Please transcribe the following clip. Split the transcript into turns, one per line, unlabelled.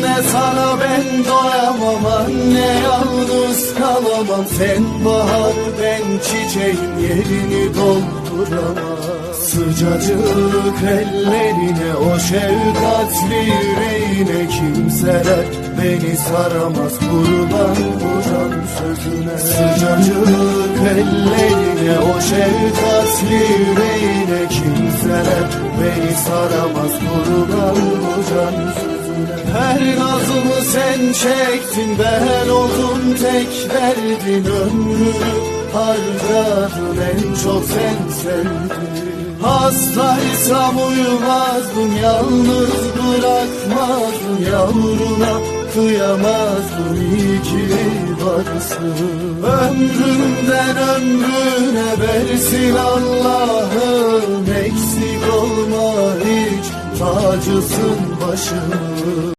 Anne sana ben doyamam anne yalnız kalamam. Sen bahar ben çiçeğim yerini dolduramam. Sıcacık ellerine o şefkatli yüreğine kimseler Beni saramaz. Kurban bu can sözüne. Sıcacık ellerine o şefkatli yüreğine kimseler Beni saramaz. Kurban bu can sözüne Her nazımı sen çektin ben oldum tek derdin ömrümü Harcadın en çok sen sevdin Hastaysam uyumazdım yalnız bırakmazdım yavruna. Kıyamazdım iyi ki varsın. Ömrümden ömrüne versin Allah'ım. Eksik olma hiç tacısın başım